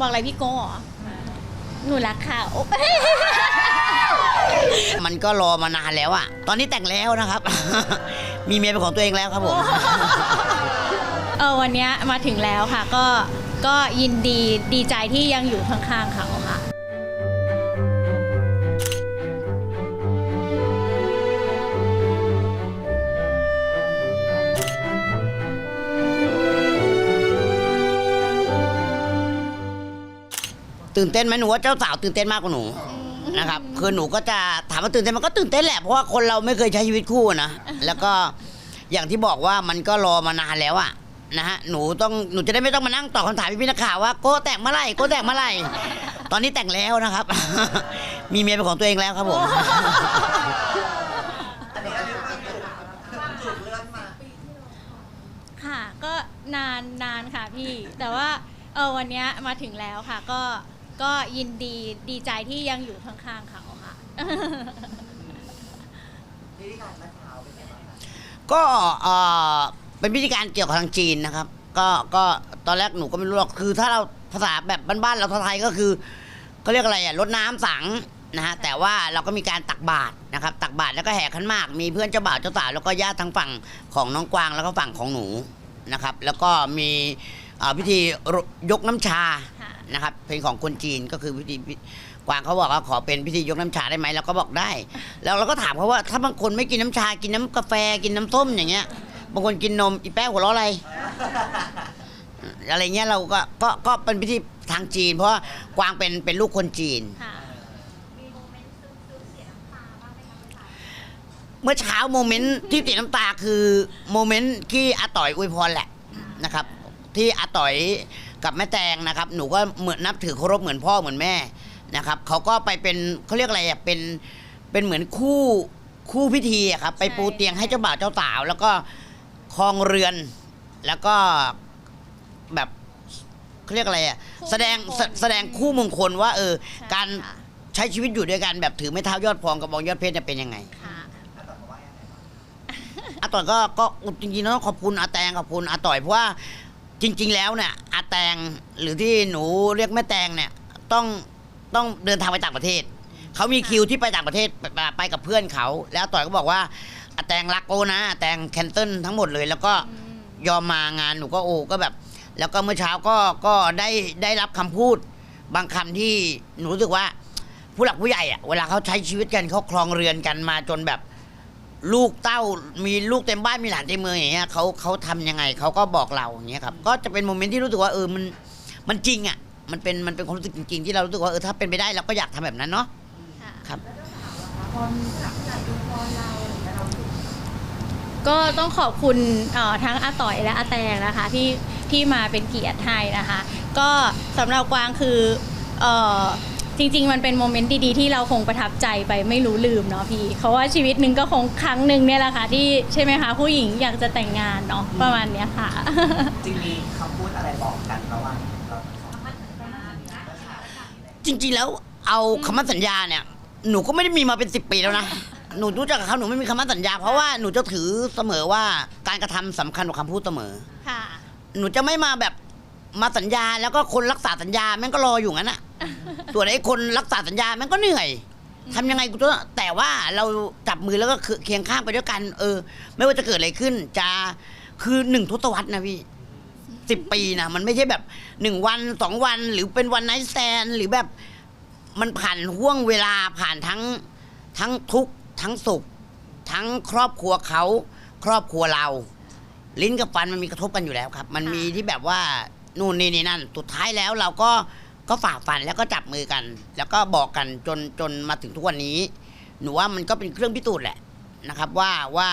บอกอะไรพี่โก้เหรอหนูรักเขามันก็รอมานานแล้วอะตอนนี้แต่งแล้วนะครับ มีเมียเป็นของตัวเองแล้วครับผม เออวันเนี้ยมาถึงแล้วค่ะ ก็ก็ยินดีดีใจที่ยังอยู่ข้างๆเขา ตื่นเต้นไหมหนูว่าเจ้าสาวตื่นเต้นมากกว่าหนูนะครับคือหนูก็จะถามว่าตื่นเต้นมันก็ตื่นเต้นแหละเพราะว่าคนเราไม่เคยใช้ชีวิตคู่นะแล้วก็อย่างที่บอกว่ามันก็รอมานานแล้วอะนะฮะหนูต้องหนูจะได้ไม่ต้องมานั่งตอบคำถามพี่ๆนักข่าวว่าโก้แต่งเมื่อไหร่โก้แต่งเมื่อไหร่ตอนนี้แต่งแล้วนะครับ มีเมียเป็นของตัวเองแล้วครับผมค่ะก็นานนานค่ะพี่ แต่ว่าเออวันเนี้ยมาถึงแล้วค่ะก็ ก็ยินดีดีใจที่ยังอยู่ข้างๆเขาค่ะก็เอ่อเป็นพิธีการเกี่ยวกับทางจีนนะครับ ก็ก็ตอนแรกหนูก็ไม่รู้หรอกคือ ถ้าเราภาษาแบบบ้านๆเราไทยก็คือเขาเรียกอะไรอะรดน้ำสังนะฮะแต่ว่าเราก็มีการตักบาตรนะครับ ตักบาตรแล้วก็แห่ขันหมาก มีเพื่อนเจ้าบ่าวเจ้าสาวแล้วก็ญาติทางฝั่งของน้องกวางแล้วก็ฝั่งของหนูนะครับ แล้วก็มีเอ่อพิธียกน้ำชาค่ะ นะครับเป็นของคนจีนก็คือพิธีพิกวางเขาบอกว่าขอเป็นพิธียกน้ำชาได้ไหมเราก็บอกได้ แล้วเราก็ถามเขาว่าถ้าบางคนไม่กินน้ำชากินน้ำกาแฟกินน้ำส้มอย่างเงี้ย บางคนกินนมอีแป้วหัวเราะอะไร อะไรเงี้ยเราก็ก็ก็เป็นพิธีทางจีน เพราะว่ากวางเป็นเป็นลูกคนจีน ค่ะ เมื่อเช้าโมเมนต์ที่ติดน้ำตาคือโมเมนต์ที่อาต่อยอวยพรแหละนะครับ ที่อาต่อย กับแม่แตงนะครับ หนูก็เหมือนนับถือเคารพเหมือนพ่อเหมือนแม่นะครับเขาก็ไปเป็นเขาเรียกอะไรอะเป็นเป็นเหมือนคู่คู่พิธีอะครับ ไปปูเตียงให้เจ้าบ่าวเจ้าสาว แล้วก็คลองเรือน แล้วก็แบบเขาเรียกอะไรอะคู่แสดงมงคล แสแสดงคู่มงคลว่าเออใช่การค่ะใช้ชีวิตอยู่ด้วยกันแบบถือไม่เท้ายอดพองกับบองยอดเพชรเนี่ยเป็นยังไง ค่ะ อาต่อยก็ก็จริงๆแล้วต้องขอบคุณอาแตงขอบคุณอาต่อยเพราะว่า จริง ๆ แล้วเนี่ยอาแตงหรือที่หนูเรียกแม่แตงเนี่ยต้องต้องเดินทางไปต่างประเทศ เขามีคิวที่ไปต่างประเทศไปไปไปกับเพื่อนเขา แล้วต่อยก็บอกว่าอาแตงรักโอนะอาแตงแคนเซิลทั้งหมดเลย แล้วก็ยอมมางานหนูก็โอ้ก็แบบ แล้วก็เมื่อเช้าก็ก็ได้ได้รับคำพูด บางคำที่หนูรู้สึกว่า ผู้หลักผู้ใหญ่อะเวลาเขาใช้ชีวิตกันเขาครองเรือนกันมาจนแบบ ลูกเต้ามีลูกเต็มบ้านมีหลานเต็มเมืองอย่างเงี้ยเขาเขาทำยังไงเขาก็บอกเราอย่างเงี้ยครับก็จะเป็นโมเมนต์ที่รู้สึกว่าเออมันมันจริงอะมันเป็นมันเป็นความรู้สึกจริงๆที่เรารู้สึกว่าเออถ้าเป็นไปได้เราก็อยากทำแบบนั้นเนาะค่ะครับก็ต้องขอบคุณเอ่อทั้งอาต่อยและอาแตงนะคะที่ที่มาเป็นเกียรติให้นะคะ ก็สำหรับกวางคือเอ่อ จริง ๆ มันเป็นโมเมนต์ดีๆ ที่เราคงประทับใจไปไม่รู้ลืมเนาะพี่เขาะว่าชีวิตหนึ่งก็คงครั้งหนึ่งเนี่ยแหละค่ะที่ใช่ไหมคะผู้หญิงอยากจะแต่งงานเนาะประมาณเนี้ยค่ะ จริงมีคำพูดอะไรบอกกันระหว่างเราทั้งสองคนจริงๆแล้วเอาคำมั่นสัญญาเนี่ย หนูก็ไม่ได้มีมาเป็นสิบปีแล้วนะ หนูรู้จักกับเขาหนูไม่มีคำมั่นสัญญา เพราะว่าหนูจะถือเสมอว่าการกระทำสำคัญกว่าคำพูดเสมอ ค่ะ หนูจะไม่มาแบบมาสัญญาแล้วก็คนรักษาสัญญาแม่งก็รออยู่งั้นอะ ส่วนไอ้คนรักษาสัญญาแม่งก็เหนื่อยทำยังไงกูจะแต่ว่าเราจับมือแล้วก็เคียงข้างไปด้วยกัน เออ ไม่ว่าจะเกิดอะไรขึ้น จะคือหนึ่งทศวรรษนะพี่สิบปีนะมันไม่ใช่แบบหนึ่งวันสองวันหรือเป็นวันไนท์แซนหรือแบบมันผ่านห่วงเวลาผ่านทั้งทั้งทุกข์ทั้งสุข ทั้งครอบครัวเขาครอบครัวเรา ลิ้นกับฟันมันมีกระทบกันอยู่แล้วครับ มันมีที่แบบว่านู่นนี่นี่นั่นสุดท้ายแล้วเราก็ ก็ฝ่าฟันแล้วก็จับมือกัน แล้วก็บอกกันจนจนมาถึงทุกวันนี้ หนูว่ามันก็เป็นเครื่องพิสูจน์แหละนะครับว่าว่า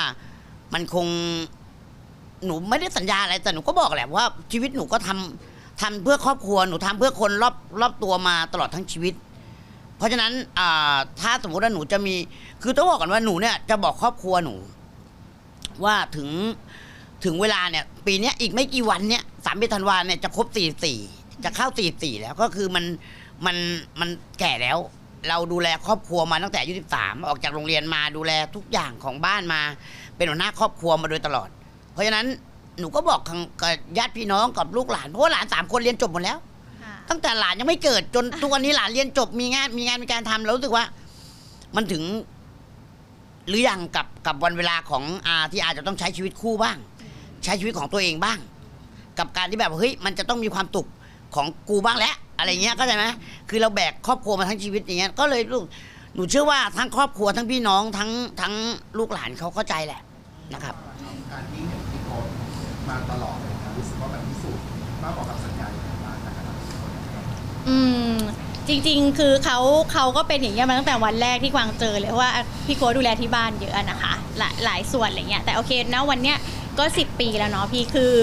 มันคงหนูไม่ได้สัญญาอะไรแต่หนูก็บอกแหละว่าชีวิตหนูก็ทำทำเพื่อครอบครัวหนูทำเพื่อคนรอบรอบตัวมาตลอดทั้งชีวิต เพราะฉะนั้นอ่าถ้าสมมติว่าหนูจะมี คือต้องบอกก่อนว่าหนูเนี่ยจะบอกครอบครัวหนู ว่าถึงถึงเวลาเนี่ย ปีนี้อีกไม่กี่วันเนี่ยสามเดือนธันวาเนี่ยจะครบสี่สี่ จะเข้าสี่สี่แล้วก็คือมันมันมันแก่แล้ว เราดูแลครอบครัวมาตั้งแต่อายุสิบสามออกจากโรงเรียนมาดูแลทุกอย่างของบ้านมา เป็นหัวหน้าครอบครัวมาโดยตลอด เพราะฉะนั้นหนูก็บอกกับญาติพี่น้องกับลูกหลานเพราะว่าหลานสามคนเรียนจบหมดแล้ว ค่ะตั้งแต่หลานยังไม่เกิดจนทุกวันนี้หลานเรียนจบมีงานมีงานมีการทำแล้วรู้สึกว่า มันถึง หรือยังกับกับวันเวลาของอาที่อาจจะต้องใช้ชีวิตคู่บ้าง ใช้ชีวิตของตัวเองบ้าง กับการที่แบบเฮ้ยมันจะต้องมีความตุก ของกูบ้างแล้วอะไรเงี้ยเข้าใจไหมคือเราแบกครอบครัวมาทั้งชีวิตอย่างเงี้ยก็เลยรู้หนูเชื่อว่าทั้งครอบครัวทั้งพี่น้องทั้งทั้งลูกหลานเขาเข้าใจแหละนะครับ การที่เห็นพี่โค้ชมาตลอดเลยนะรู้สึกว่ามันพิสูจน์มากกว่าคำสัญญาอย่างไรบ้างนะครับอืมจริง ๆ คือเขาเขาก็เป็นอย่างเงี้ยมาตั้งแต่วันแรกที่กวางเจอเลยเพราะว่าพี่โค้ดดูแลที่บ้านเยอะนะคะ หลายหลายส่วนอะไรเงี้ยแต่โอเคนะวันเนี้ยก็ 10 ปีแล้วเนาะพี่คือ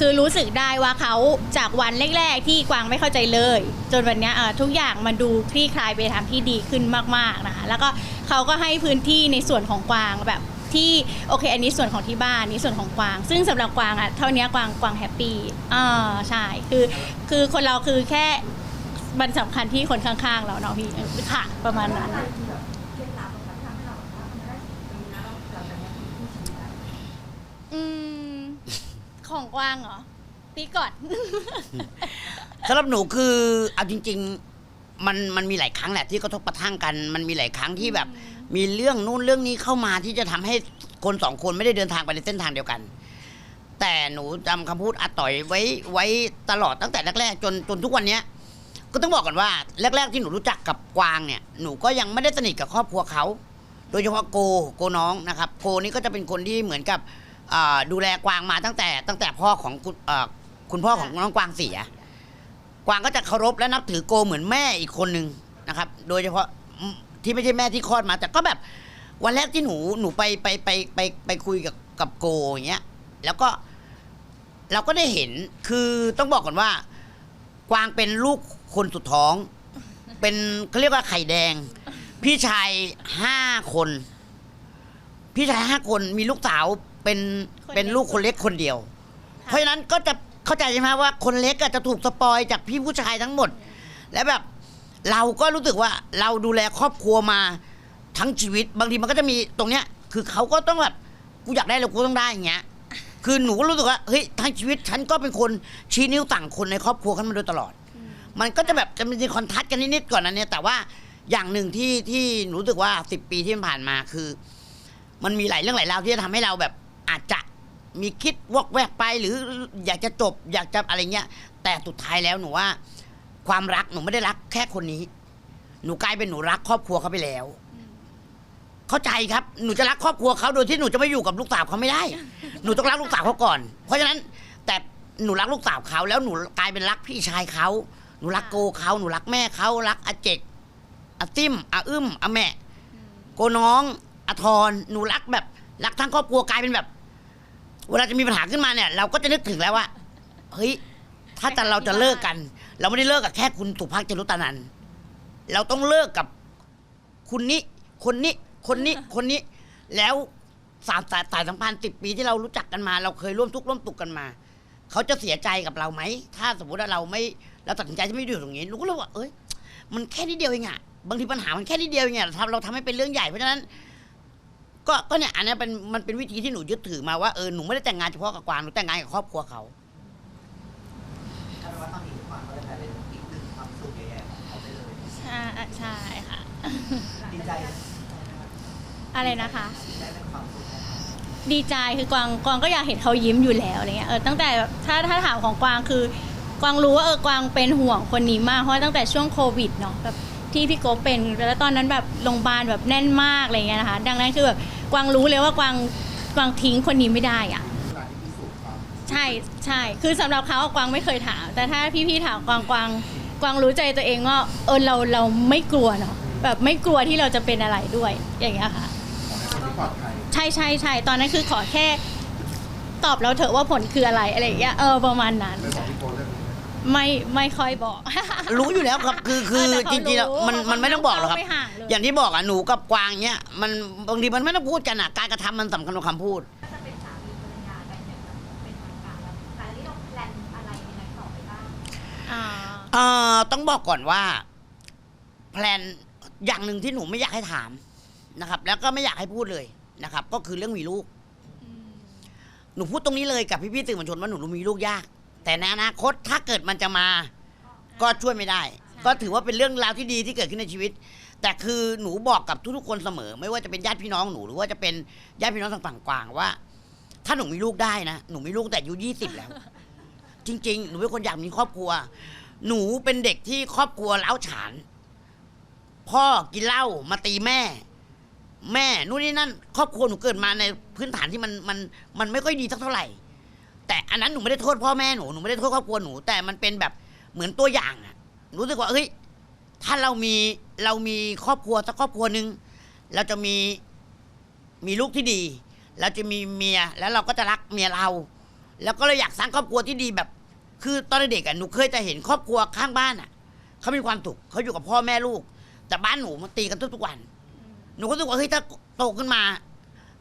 คือรู้สึกได้ว่าเขาจากวันแรก ๆ ที่กวางไม่เข้าใจเลย จนวันนี้ทุกอย่างมันดูคลี่คลายไปทางที่ดีขึ้นมากๆนะคะแล้วก็เขาก็ให้พื้นที่ในส่วนของกวางแบบที่โอเค อันนี้ส่วนของที่บ้านอันนี้ส่วนของกวาง ซึ่งสำหรับกวางอะเท่านี้กวางกวางแฮปปี้อ่าใช่คือคือคนเราคือแค่มันสำคัญที่คนข้างๆเราเนาะพี่ค่ะประมาณนั้นอืม ของกว้างเหรอพี่ก่อน สำหรับหนูคือเอาจริง ๆ มันมันมีหลายครั้งแหละที่กระทบกระทั่งกัน มันมีหลายครั้งที่แบบ มีเรื่องนู่นเรื่องนี้เข้ามาที่จะทำให้คนสองคนไม่ได้เดินทางไปในเส้นทางเดียวกัน แต่หนูจำคำพูดอาต่อยไว้ไว้ตลอดตั้งแต่แรกๆจนจนทุกวันเนี้ย ก็ต้องบอกก่อนว่าแรก ๆ ที่หนูรู้จักกับกวางเนี่ยหนูก็ยังไม่ได้สนิทกับครอบครัวเขา โดยเฉพาะโกโกน้องนะครับ โกนี่ก็จะเป็นคนที่เหมือนกับ อ่าดูแลกวางมาตั้งแต่ตั้งแต่พ่อของคุณเอ่อคุณพ่อของน้องกวางเสีย กวางก็จะเคารพและนับถือโกเหมือนแม่อีกคนหนึ่งนะครับ โดยเฉพาะอืมที่ไม่ใช่แม่ที่คลอดมา แต่ก็แบบวันแรกที่หนูหนูไปไปไปไปไปคุยกับกับโกอย่างเงี้ยแล้วก็เราก็ได้เห็นคือต้องบอกก่อนว่า กวางเป็นลูกคนสุดท้อง เป็นเขาเรียกว่าไข่แดง พี่ชายห้าคน พี่ชายห้าคนมีลูกสาว เป็นคนเล็ก เป็นลูกคนเล็กคนเดียวค่ะเพราะฉะนั้นก็จะเข้าใจใช่ไหมว่าคนเล็กอะจะถูกสปอยจากพี่ผู้ชายทั้งหมด และแบบเราก็รู้สึกว่าเราดูแลครอบครัวมาทั้งชีวิต บางทีมันก็จะมีตรงเนี้ย คือเขาก็ต้องแบบกูอยากได้แล้วกูต้องได้อย่างเงี้ย คือหนูก็รู้สึกว่าเฮ้ยทั้งชีวิตฉันก็เป็นคนชี้นิ้วต่างคนในครอบครัวกันมาโดยตลอด มันก็จะแบบจะมีคอนทัสต์กันนิดๆก่อนนั้นเนี่ยแต่ว่าอย่างหนึ่งที่ที่หนูรู้สึกว่าสิบปีที่ผ่านมาคือ มันมีหลายเรื่องหลายราวที่จะทำให้เราแบบ อาจจะมีคิดวอกแวกไปหรืออยากจะจบอยากจะอะไรเงี้ย แต่สุดท้ายแล้วหนูว่า ความรักหนูไม่ได้รักแค่คนนี้ หนูกลายเป็นหนูรักครอบครัวเขาไปแล้ว เข้าใจครับหนูจะรักครอบครัวเขาโดยที่หนูจะไม่อยู่กับลูกสาวเขาไม่ได้ หนูต้องรักลูกสาวเขาก่อน เพราะฉะนั้นแต่หนูรักลูกสาวเขาแล้วหนูกลายเป็นรักพี่ชายเขาหนูรักโกเขาหนูรักแม่เขารักอาเจกอาติมอาอึ้มอาแม่โกน้องอาทรหนูรักแบบรักทั้งครอบครัวกลายเป็นแบบ เวลาจะมีปัญหาขึ้นมาเนี่ย เราก็จะนึกถึงแล้วว่าเฮ้ยถ้าจะเราจะเลิกกัน เราไม่ได้เลิกกับแค่คุณสุภักดิ์จรุตานันท์เราต้องเลิกกับคุณนี้คนนี้คนนี้คนนี้ แล้วสามสายสายสัมพันธ์สิบปีที่เรารู้จักกันมา เราเคยร่วมทุกข์ร่วมสุขกันมา เขาจะเสียใจกับเราไหม ถ้าสมมติว่าเราไม่เราตัดสินใจที่ไม่อยู่ตรงนี้หนูก็เลยว่าเอ้ย มันแค่นิดเดียวเองอะบางทีปัญหามันแค่นิดเดียวเองอะทำเราทำให้เป็นเรื่องใหญ่เพราะฉะนั้น ก็ก็เนี่ยอันนี้เป็นมันเป็นวิธีที่หนูยึดถือมาว่าเออหนูไม่ได้แต่งงานเฉพาะกับกวางหนูแต่งงานกับครอบครัวเขาถ้าเป็นว่าตอนนี้ทุกคนก็เลยกลายเป็นอีกหนึ่งความสุขใหญ่ๆของเขาไปเลย ใช่ใช่ค่ะ ดีใจอะไรนะคะ ได้เป็นความสุขของเขาดีใจคือกวางกวางก็อยากเห็นเขายิ้มอยู่แล้วอะไรเงี้ยเออตั้งแต่แบบถ้าถ้าถามของกวางคือกวางรู้ว่าเออกวางเป็นห่วงคนนี้มากเพราะว่าตั้งแต่ช่วงโควิดเนาะแบบ ที่พี่โกเป็นแล้วตอนนั้นแบบโรงพยาบาลแบบแน่นมากอะไรเงี้ยนะคะ ดังนั้นคือแบบกวางรู้เลยว่ากวางกวางทิ้งคนนี้ไม่ได้อะเวลาที่พิสูจน์ความใช่ใช่คือสำหรับเขาอะกวางไม่เคยถาม แต่ถ้าพี่ๆถามกวางกวางกวางรู้ใจตัวเองว่าเออเราเราไม่กลัวเนาะแบบไม่กลัวที่เราจะเป็นอะไรด้วย อย่างเงี้ยค่ะของในคนที่ปลอดภัยใช่ใช่ใช่ตอนนั้นคือขอแค่ ตอบเราเถอะว่าผลคืออะไรอะไรอย่างเงี้ยเออประมาณนั้น ได้บอกพี่โค้ชเรื่องนี้ไหมไม่ไม่ค่อยบอก รู้อยู่แล้วครับคือคือเออแต่เขาจริงๆแล้วรู้มันมันไม่ต้องบอกหรอกครับไม่ห่างเลย อย่างที่บอกอะหนูกับกวางเนี้ยมันบางทีมันไม่ต้องพูดกันอะการกระทำมันสำคัญกว่าคำพูด จะเป็นสามีภรรยากันอย่างแบบเป็นทางการแล้วแต่อันนี้เราแพลนอะไรยังไงต่อไปบ้าง อ่า เอ่อต้องบอกก่อนว่า แพลนอย่างหนึ่งที่หนูไม่อยากให้ถามนะครับ แล้วก็ไม่อยากให้พูดเลยนะครับ ก็คือเรื่องมีลูก หนูพูดตรงนี้เลยกับพี่ๆสื่อมวลชนว่าหนูมีลูกยาก แต่ในอนาคตถ้าเกิดมันจะมา ก็ช่วยไม่ได้ ก็ถือว่าเป็นเรื่องราวที่ดีที่เกิดขึ้นในชีวิต แต่คือหนูบอกกับทุกๆคนเสมอ ไม่ว่าจะเป็นญาติพี่น้องหนูหรือว่าจะเป็นญาติพี่น้องทางฝั่งกวางว่า ถ้าหนูมีลูกได้นะหนูมีลูกแต่อายุยี่สิบแล้ว จริง ๆ หนูเป็นคนอยากมีครอบครัว หนูเป็นเด็กที่ครอบครัวเล้าวฉาน พ่อกินเหล้ามาตีแม่ แม่นู่นนี่นั่น ครอบครัวหนูเกิดมาในพื้นฐานที่มันมันมันไม่ค่อยดีสักเท่าไหร่ แต่อันนั้นหนูไม่ได้โทษพ่อแม่หนูหนูไม่ได้โทษครอบครัวหนู แต่มันเป็นแบบเหมือนตัวอย่างอะรู้สึกว่าเฮ้ยถ้าเรามีเรามีครอบครัวสักครอบครัวหนึ่งเราจะมีมีลูกที่ดี เราจะมีเมียแล้วเราก็จะรักเมียเรา แล้วก็เลยอยากสร้างครอบครัวที่ดีแบบ คือตอนเด็กอะหนูเคยจะเห็นครอบครัวข้างบ้านอะเขามีความสุขเขาอยู่กับพ่อแม่ลูก แต่บ้านหนูมันตีกันทุกๆวัน หนูก็รู้สึกว่าเฮ้ยถ้าโตขึ้นมา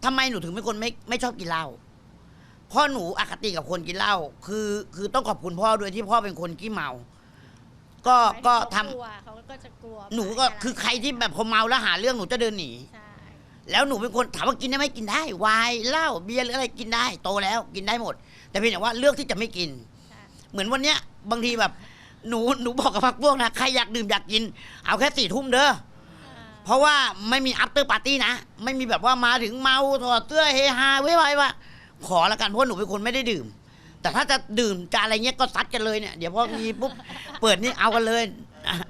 ทำไมหนูถึงเป็นคนไม่ไม่ชอบกินเหล้า พ่อหนูอคติกับคนกินเหล้าคือ คือต้องขอบคุณพ่อด้วยที่พ่อเป็นคนขี้เมา ก็ก็ทำ เขากลัวเขาก็จะกลัวหนูก็คือใครที่แบบพอเมาแล้วหาเรื่องหนูจะเดินหนี ใช่แล้วหนูเป็นคนถามว่ากินได้ไหมกินได้ไวายเหล้าเบียร์หรืออะไรกินได้โตแล้วกินได้หมด แต่เพียงแต่ว่าเลือกที่จะไม่กิน ใช่เหมือนวันเนี้ยบางทีแบบ หนูหนูบอกกับพักพวกนะใครอยากดื่มอยากกิน เอาแค่สี่ทุ่มเด้ออ่าเพราะว่าไม่มีอัปเตอร์ปาร์ตี้นะ ไม่มีแบบว่ามาถึงเมาถอดเสื้อเฮฮาไว้ไว้ว่า ขอละกันเพราะหนูเป็นคนไม่ได้ดื่ม แต่ถ้าจะดื่มจะอะไรเงี้ยก็ซัดกันเลยเนี่ยเดี๋ยวพอมีปุ๊บเปิดนี่เอากันเลย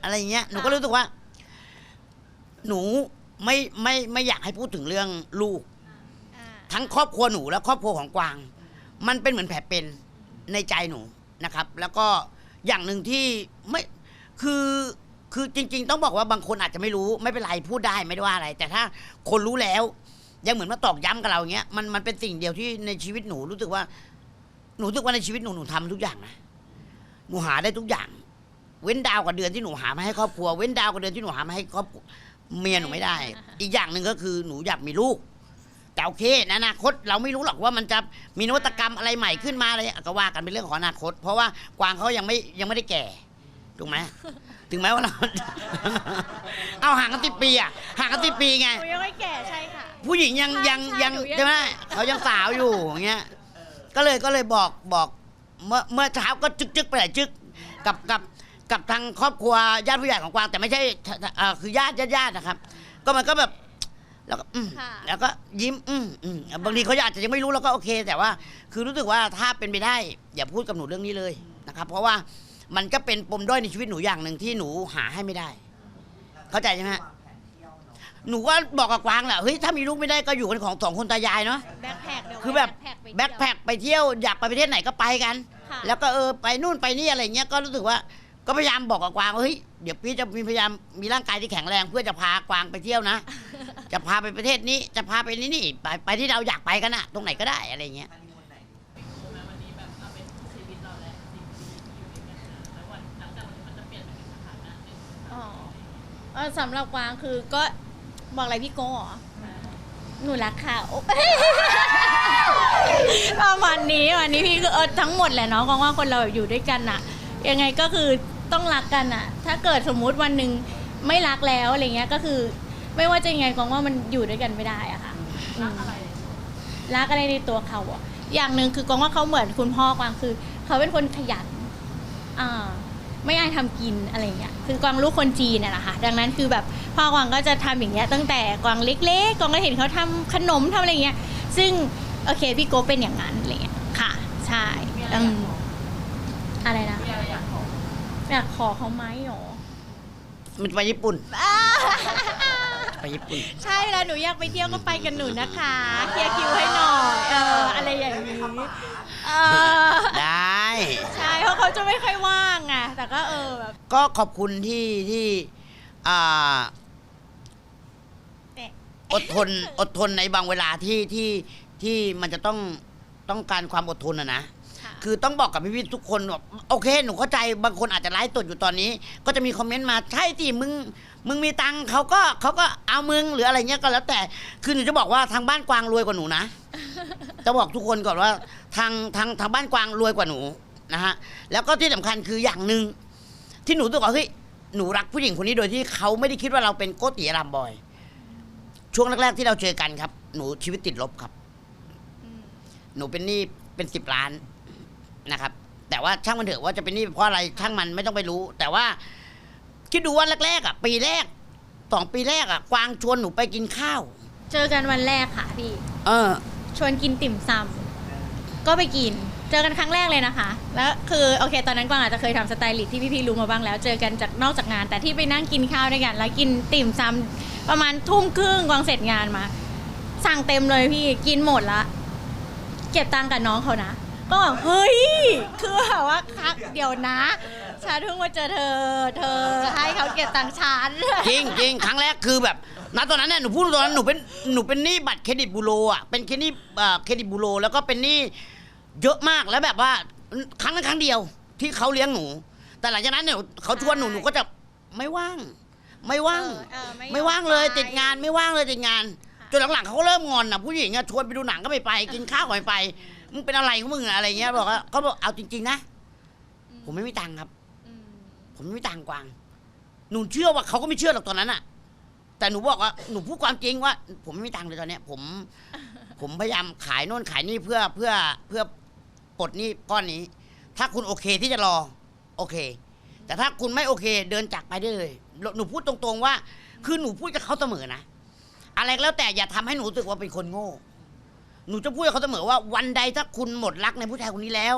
อะไรเงี้ยหนูก็รู้สึกว่า หนูไม่ไม่ไม่อยากให้พูดถึงเรื่องลูก ทั้งครอบครัวหนูและครอบครัวของกวาง มันเป็นเหมือนแผลเป็นในใจหนูนะครับ แล้วก็อย่างหนึ่งที่ไม่คือคือจริง ๆ ต้องบอกว่าบางคนอาจจะไม่รู้ไม่เป็นไรพูดได้ไม่ได้ว่าอะไร แต่ถ้าคนรู้แล้ว ยังเหมือนมาตอกย้ำกับเราอย่างเงี้ยมันมันเป็นสิ่งเดียวที่ในชีวิตหนูรู้สึกว่า หนูรู้สึกว่าในชีวิตหนูหนูทำทุกอย่างนะหนูหาได้ทุกอย่าง เว้นดาวกับเดือนที่หนูหามาให้ครอบครัว เว้นดาวกับเดือนที่หนูหามาให้ครอบครัวเมียหนูไม่ได้ อีกอย่างหนึ่งก็คือหนูอยากมีลูก แต่โอเคในอนาคตเราไม่รู้หรอกว่ามันจะมีนวัตกรรมอะไรใหม่ขึ้นมาอะไรก็ว่ากันเป็นเรื่องของอนาคต เพราะว่ากวางเขายังไม่ยังไม่ได้แก่ถูกไหมถึงแม้ว่าเรา เอาห่างกันสิบปีอะห่างกันสิบปีไง หนูยังไม่แก่ใช่ ผู้หญิงยังใช่ยังใช่ยังหนูยังใช่ไหมเขายังสาวอยู่อย่างเงี้ยก็เลยก็เลยบอกบอกเมื่อเมื่อเช้าก็จึกจึกไปไหนจึกกับกับกับทางครอบครัวญาติผู้ใหญ่ของกวาง แต่ไม่ใช่เอ่อคือญาติญาติญาตินะครับ ก็มันก็แบบ แล้วก็อืมค่ะ แล้วก็ยิ้มอืมอืมบางทีเขาอาจจะยังไม่รู้แล้วก็โอเค แต่ว่า คือรู้สึกว่าถ้าเป็นไปได้ อย่าพูดกับหนูเรื่องนี้เลยนะครับ เพราะว่ามันก็เป็นปมด้อยในชีวิตหนูอย่างหนึ่งที่หนูหาให้ไม่ได้ เข้าใจใช่ไหมฮะ หนูก็บอกกับกวางแหละเฮ้ยถ้ามีลูกไม่ได้ก็อยู่กันของสองคนตายายเนาะ แบ็คแพคเดี๋ยวคือแบบไปแบ็คแพคไปเที่ยวอยากไปประเทศไหนก็ไปกัน ค่ะแล้วก็เออไปนู่นไปนี่อะไรเงี้ยก็รู้สึกว่าก็พยายามบอกกับกวางว่าเฮ้ยเดี๋ยวพี่จะมีพยายามมีร่างกายที่แข็งแรงเพื่อจะพากวางไปเที่ยวนะ จะพาไปประเทศนี้จะพาไปนี่นี่ไปไปที่เราอยากไปกันอะตรงไหนก็ได้อะไรเงี้ยฮันนีมูนไหนอ๋อเออสำหรับกวางคือก็ บอกอะไรพี่โก้เหรอหนูรักเขาประมาณนี้วันนี้พี่ก็เออทั้งหมดแหละเนาะกวางว่าคนเราแบบอยู่ด้วยกันอะยังไงก็คือต้องรักกันอะถ้าเกิดสมมุติวันหนึ่งไม่รักแล้วอะไรเงี้ยก็คือ ไม่ว่าจะยังไงกวางว่ามันอยู่ด้วยกันไม่ได้อะค่ะรักอะไรรักอะไรในตัวเขาอะอย่างหนึ่งคือกวางว่าเขาเหมือนคุณพ่อกวางคือ เขาเป็นคนขยัน อ่า ไม่อายทำกินอะไรเงี้ยคือกวางลูกคนจีนน่ะนะคะดังนั้นคือแบบพ่อกวางก็จะทำอย่างเงี้ยตั้งแต่กวางเล็กๆกวางก็เห็นเขาทำขนมทำอะไรเงี้ยซึ่งโอเคพี่โกเป็นอย่างนั้นอะไรเงี้ยค่ะ ใช่อืมอะไรนะอยากขอเขาไหมหรอมันไปญี่ปุ่น ไปญี่ปุ่น ใช่แล้วหนูอยากไปเที่ยวก็ไปกันหนูนะคะเคลียร์คิวให้หน่อยเอออะไรอย่างนี้เออได้ใช่เพราะเขาจะไม่ค่อยว่างไงแต่ก็เออแบบก็ขอบคุณที่ที่อ่าเนี่ยอดทนอดทนในบางเวลาที่ที่ที่มันจะต้องต้องการความอดทนอะนะ ค่ะคือต้องบอกกับพี่ๆทุกคนว่าโอเค หนูเข้าใจบางคนอาจจะไลฟ์สดอยู่ตอนนี้ ก็จะมีคอมเมนต์มาใช่สิมึงมึงมีตังค์เขาก็เขาก็เอามึงหรืออะไรเงี้ยก็แล้วแต่คือหนูจะบอกว่าทางบ้านกวางรวยกว่าหนูนะ จะบอกทุกคนก่อนว่าทางทางทางบ้านกวางรวยกว่าหนูนะฮะแล้วก็ที่สำคัญคืออย่างหนึ่งที่หนูต้องบอกเฮ้ยหนูรักผู้หญิงคนนี้โดยที่เขาไม่ได้คิดว่าเราเป็นโกติอารามบอย ช่วงแรกๆที่เราเจอกันครับ หนูชีวิตติดลบครับอืมหนูเป็นหนี้เป็นสิบล้าน นะครับ แต่ว่าช่างมันเถอะว่าจะเป็นหนี้เพราะอะไรช่างมันไม่ต้องไปรู้ แต่ว่าคิดดูว่าแรกๆอะ ปีแรกสองปีแรกอะกวางชวนหนูไปกินข้าว เจอกันวันแรกค่ะพี่ เออ ชวนกินติ่มซำก็ไปกิน เจอกันครั้งแรกเลยนะคะ แล้วคือโอเค ตอนนั้นกวางอาจจะเคยทำสไตลิสต์ที่พี่ๆรู้มาบ้างแล้ว เจอกันจากนอกจากงาน แต่ที่ไปนั่งกินข้าวด้วยกัน แล้วกินติ่มซำประมาณทุ่มครึ่งกวางเสร็จงานมา สั่งเต็มเลยพี่ กินหมดละ เก็บตังค์กับน้องเขานะ ก็แบบเฮ้ย คือแบบว่าคักเดี๋ยวนะ ฉันเพิ่งมาเจอเธอ เธอให้เขาเก็บตังค์ฉัน จริงจริงครั้งแรกคือแบบณตอนนั้นเนี่ยหนูพูดตอนนั้นหนูเป็นหนูเป็นหนี้บัตรเครดิตบูโรอะเป็นเครดิตเอ่อเครดิตบูโรแล้วก็เป็นหนี้เยอะมากแล้วแบบว่าครั้งนั้นครั้งเดียวที่เขาเลี้ยงหนู แต่หลังจากนั้นเนี่ยเขาชวนหนูหนูก็จะไม่ว่าง ไม่ว่าง เออเออไม่ไม่ว่างเลยไป ติดงานไม่ว่างเลยติดงาน จนหลังๆเขาก็เริ่มงอนอะผู้หญิงอะชวนไปดูหนังก็ไม่ไป กินข้าวก็ไม่ไป มึงเป็นอะไรของมึงอะอะไรเงี้ยบอกว่าเขาบอกเอาจริง ๆ นะ ผมไม่มีตังค์ครับ อืมผมไม่มีตังค์กวาง หนูเชื่อว่าเขาก็ไม่เชื่อหรอกตอนนั้นอะแต่หนูบอกว่าหนูพูดความจริงว่า ผมไม่มีตังค์เลยตอนเนี้ย ผม ผมพยายามขายโน่นขายนี่เพื่อเพื่อเพื่อปลดหนี้ก้อนนี้ ถ้าคุณโอเคที่จะรอ โอเค แต่ถ้าคุณไม่โอเค เดินจากไปได้เลย หนูพูดตรงๆว่า คือหนูพูดกับเขาเสมอนะ อะไรก็แล้วแต่อย่าทำให้หนูรู้สึกว่าเป็นคนโง่ หนูจะพูดกับเขาเสมอว่าวันใดถ้าคุณหมดรักในผู้ชายคนนี้แล้ว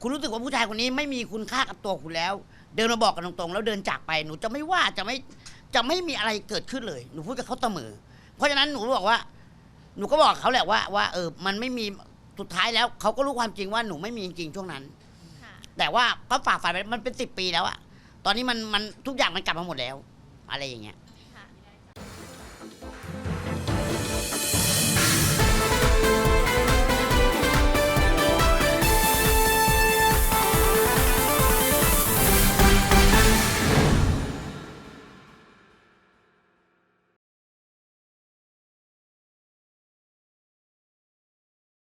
คุณรู้สึกว่าผู้ชายคนนี้ไม่มีคุณค่ากับตัวคุณแล้ว เดินมาบอกกันตรงๆ แล้วเดินจากไปหนูจะไม่ว่าจะไม่จะไม่มีอะไรเกิดขึ้นเลย หนูพูดกับเขาเสมอ เพราะฉะนั้นหนูบอกว่า หนูก็บอกเขาแหละว่าว่าเออมันไม่มีสุดท้ายแล้วเขาก็รู้ความจริงว่าหนูไม่มีจริงๆช่วงนั้น ค่ะแต่ว่าก็ฝากฝันไปมันเป็นสิบปีแล้วอะตอนนี้มันมันทุกอย่างมันกลับมาหมดแล้ว อะไรอย่างเงี้ย